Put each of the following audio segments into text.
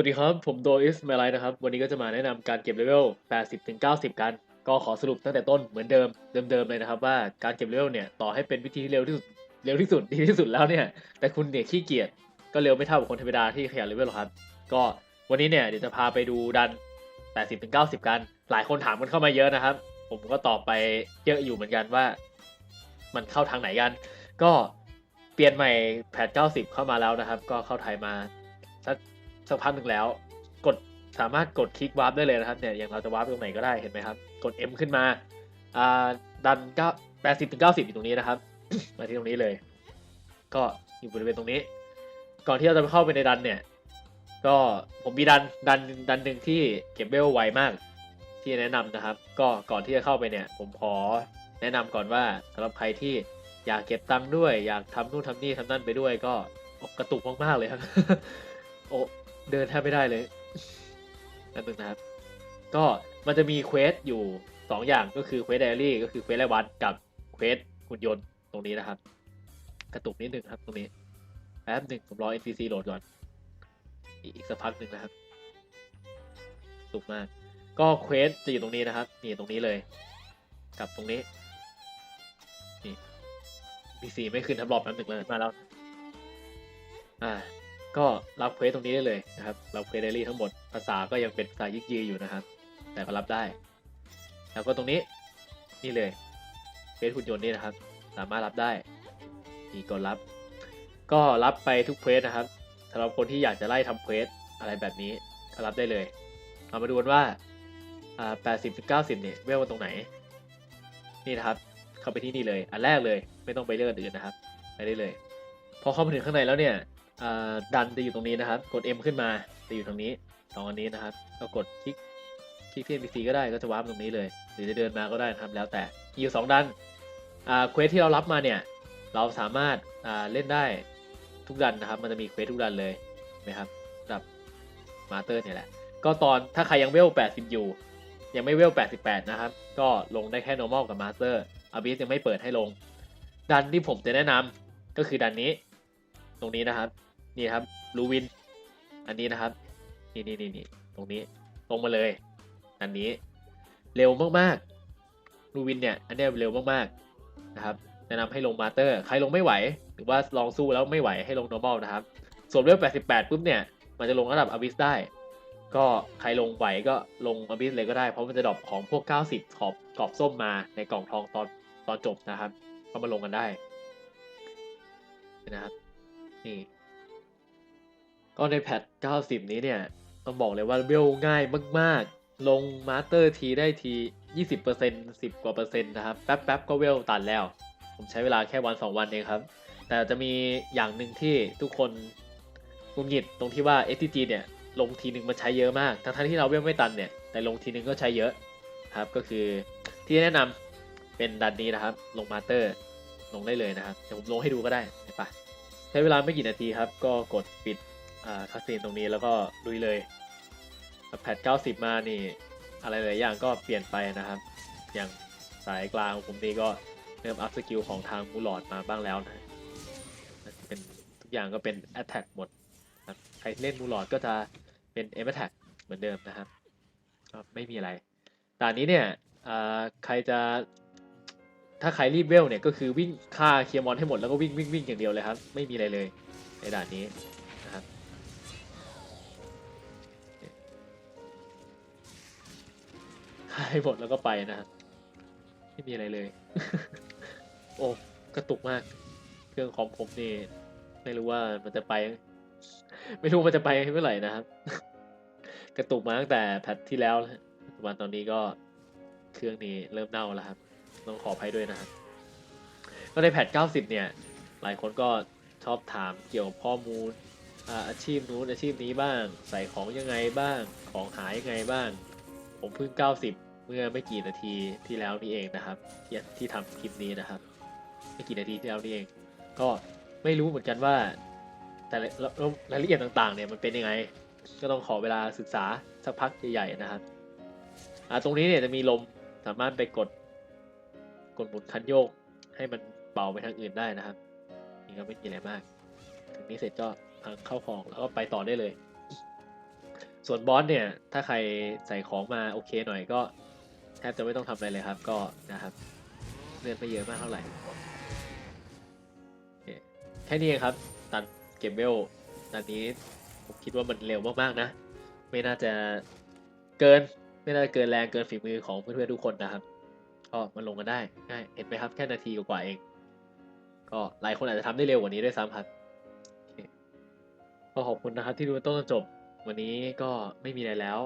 วัสดีครับ ผมโดอิสเมลไลนะครับ วันนี้ก็จะมาแนะนำการเก็บเลเวล 80ถึง90 กัน ก็ขอสรุปตั้งแต่ต้นเหมือนเดิม เดิมๆเลยนะครับว่าการเก็บเลเวลเนี่ย ต่อให้เป็นวิธีที่เร็วที่สุด เร็วที่สุด ดีที่สุดแล้วเนี่ย แต่คุณเนี่ยขี้เกียจ ก็เร็วไม่เท่ากับคนธรรมดาที่ขยันเลเวลหรอกครับ ก็วันนี้เนี่ยเดี๋ยวจะพาไปดูดัน 80ถึง90 กัน หลายคนถามกันเข้ามาเยอะนะครับ ผมก็ตอบไปเยอะอยู่เหมือนกันว่า มันเข้าทางไหนกัน ก็เปลี่ยนใหม่แพท90 เข้ามาแล้วนะครับ ก็เข้าไทยมาสัก สักพักหนึ่งแล้ว กดสามารถกดคลิกวาร์ปได้เลยนะครับเนี่ยอย่างเราจะวาร์ปตรงไหนก็ได้เห็นไหมครับ กด M ขึ้นมาอ่าดัน9 80ถึง90อยู่ตรงนี้นะครับ มาที่ตรงนี้เลย ก็อยู่บริเวณตรงนี้ ก่อนที่เราจะเข้าไปในดันเนี่ย ก็ผมมีดันดันดันหนึ่งที่เก็บเวลไวมากที่แนะนำนะครับ ก็ก่อนที่จะเข้าไปเนี่ย ผมขอแนะนำก่อนว่าสำหรับใครที่อยากเก็บตังค์ด้วย อยากทำนู่นทำนี่ทำนั่นไปด้วย ก็กระตุกมากๆเลยครับโอ้ เดินแทบไม่ได้เลยนั่นนึงนะครับ ก็มันจะมีเควสอยู่สองอย่างก็คือเควสไดอารี่ก็คือเควสรายวันกับเควสหุ่นยนต์ตรงนี้นะครับ กระตุกนิดนึงครับตรงนี้แป๊บหนึ่งผมรอ NPC โหลดก่อน อีกอีกสักพักหนึ่งนะครับสุกมาก ก็เควสจะอยู่ตรงนี้นะครับนี่ตรงนี้เลย กับตรงนี้นี่ NPC ไม่ขึ้นทับรอบแป๊บหนึ่งเลยมาแล้ว อ่า ก็รับเควสตรงนี้ได้เลยนะครับรับเควสเดลี่ทั้งหมดภาษาก็ยังเป็นภาษายิกยีอยู่นะครับ แต่ก็รับได้ แล้วก็ตรงนี้นี่เลยเควสหุ่นยนต์นี่นะครับ สามารถรับได้นี่กดรับ ก็รับไปทุกเควสนะครับสำหรับคนที่อยากจะไล่ทำเควสอะไรแบบนี้ก็รับได้เลยเรามาดูกันว่าอ่า80ถึง90เนี่ยเวลตรงไหน นี่นะครับ เข้าไปที่นี่เลย อันแรกเลย ไม่ต้องไปเลือกอื่นนะครับ ไปได้เลย พอเข้ามาถึงข้างในแล้วเนี่ย ดันจะอยู่ตรงนี้นะครับ กด M ขึ้นมาจะอยู่ตรงนี้สองอันนี้นะครับ ก็กดคลิกคลิกที่ NPC ก็ได้ก็จะวาร์ปตรงนี้เลย หรือจะเดินมาก็ได้นะครับ แล้วแต่อยู่สองดันอ่าเควสที่เรารับมาเนี่ย เราสามารถอ่าเล่นได้ทุกดันนะครับ มันจะมีเควสทุกดันเลยเห็นะครับรับมาสเตอร์เนี่ยแหละ ก็ตอนถ้าใครยังเวล 80 อยู่ ยังไม่เวล 88 นะครับ ก็ลงได้แค่ normal กับ master abyss ยังไม่เปิดให้ลง ดันที่ผมจะแนะนำก็คือดันนี้ ตรงนี้นะครับ นี่ครับลูวิน อันนี้นะครับ นี่นี่นี่นี่ตรงนี้ตรงมาเลย อันนี้เร็วมากๆลูวินเนี่ย อันนี้เร็วมากๆนะครับ แนะนำให้ลงมาเตอร์ ใครลงไม่ไหว หรือว่าลองสู้แล้วไม่ไหวให้ลง normal นะครับ ส่วนเวล88ปุ๊บเนี่ย มันจะลงระดับ abyss ได้ ก็ใครลงไหวก็ลง abyss เลยก็ได้ เพราะมันจะดรอปของพวก 90 ขอบกรอบส้มมาในกล่องทองตอนตอนจบนะครับ ก็มาลงกันได้นะครับ นี่ ก็ในแพท 90 นี้เนี่ยต้องบอกเลยว่าเวลง่ายมาก ๆ ลงมาสเตอร์ทีได้ที 20% 10 กว่าเปอร์เซ็นต์นะครับ แป๊บๆ ก็เวลตันแล้ว ผมใช้เวลาแค่วัน 2 วันเองครับ แต่จะมีอย่างหนึ่งที่ทุกคนงุนหงิดตรงที่ว่า STG เนี่ย ลงทีหนึ่งมันใช้เยอะมาก ทั้งที่เราเวลไม่ตันเนี่ย แต่ลงทีหนึ่งก็ใช้เยอะครับ ก็คือที่แนะนำเป็นดันนี้นะครับ ลงมาสเตอร์ลงได้เลยนะครับ เดี๋ยวผมลงให้ดูก็ได้เห็นปใช้เวลาไม่กี่นาทีครับ ก็กดปิด คาสซีนตรงนี้แล้วก็ลุยเลยแพท 90 มานี่ อะไรหลายอย่างก็เปลี่ยนไปนะครับ อย่างสายกลางผมนี่ก็เริ่มอัพสกิลของทางมูลอดมาบ้างแล้วนะเป็นทุกอย่างก็เป็น Attack หมดใครเล่นมูลอดก็จะเป็น a m Attack เหมือนเดิมนะครับก็ไม่มีอะไรด่านนี้เนี่ยใครจะถ้าใครรีบเวลเนี่ยก็คือวิ่งฆ่าเคียร์มอนให้หมดแล้วก็วิ่งวิ่งวิ่งอย่างเดียวเลยครับ ไม่มีอะไรเลยในด่านนี้ ให้หมดแล้วก็ไปนะครับไม่มีอะไรเลย โอ้กระตุกมาก เครื่องของผมนี่ ไม่รู้ว่ามันจะไป ไม่รู้มันจะไปเมื่อไหร่นะครับ กระตุกมาตั้งแต่แพทที่แล้วแล้วปัจจุบันตอนนี้ก็เครื่องนี้เริ่มเน่าแล้วครับ ต้องขออภัยด้วยนะครับก็ในแพท90 เนี่ย หลายคนก็ชอบถามเกี่ยวกับข้อมูลอ่าอาชีพนู้นอาชีพนี้บ้าง ใส่ของยังไงบ้าง ของหายยังไงบ้าง ผมเพิ่ง 90 เมื่อไม่กี่นาทีที่แล้วนี่เองนะครับ ที่ที่ทำคลิปนี้นะครับ ไม่กี่นาทีที่แล้วนี่เอง ก็ไม่รู้เหมือนกันว่า แต่ละรายละเอียดต่างๆเนี่ยมันเป็นยังไง ก็ต้องขอเวลาศึกษาสักพักใหญ่ๆนะครับอ่าตรงนี้เนี่ยจะมีลมสามารถไปกดกดหมุนคันโยกให้มันเป่าไปทางอื่นได้นะครับนี่ก็ไม่มีอะไรมากถึงนี้เสร็จก็พังเข้าของแล้วก็ไปต่อได้เลย ส่วนบอสเนี่ย ถ้าใครใส่ของมาโอเคหน่อยก็ แทบจะไม่ต้องทำอะไรเลยครับ ก็นะครับเลือดไม่เยอะมากเท่าไหร่แค่นี้เองครับ ตันเก็บเวลตอนนี้ผมคิดว่ามันเร็วมากๆนะ ไม่น่าจะเกิน ไม่น่าจะเกินแรงเกินฝีมือของเพื่อนๆทุกคนนะครับ ก็มาลงกันได้ง่ายเห็นไหมครับแค่นาทีกว่าเอง ก็หลายคนอาจจะทำได้เร็วกว่านี้ด้วยซ้ำครับก็ขอบคุณนะครับที่ดูต้นจนจบ วันนี้ก็ไม่มีอะไรแล้ว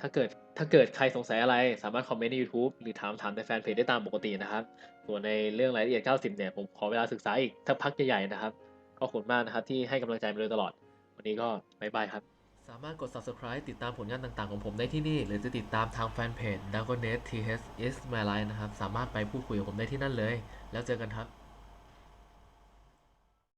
ถ้าเกิด ถ้าเกิดใครสงสัยอะไรสามารถคอมเมนต์ใน YouTube หรือถามถามในแฟนเพจได้ตามปกตินะครับ ส่วนในเรื่องรายละเอียด 90 เนี่ย ผมขอเวลาศึกษาอีกสักพักใหญ่ๆนะครับ ก็ขอบคุณมากนะครับที่ให้กำลังใจมาโดยตลอด วันนี้ก็บายบายครับ สามารถกด subscribe ติดตามผลงานต่างๆของผมได้ที่นี่ หรือจะติดตามทางแฟนเพจ d a g o n e t THS my life นะครับ สามารถไปพูดคุยกับผมได้ที่นั่นเลย แล้วเจอกันครับ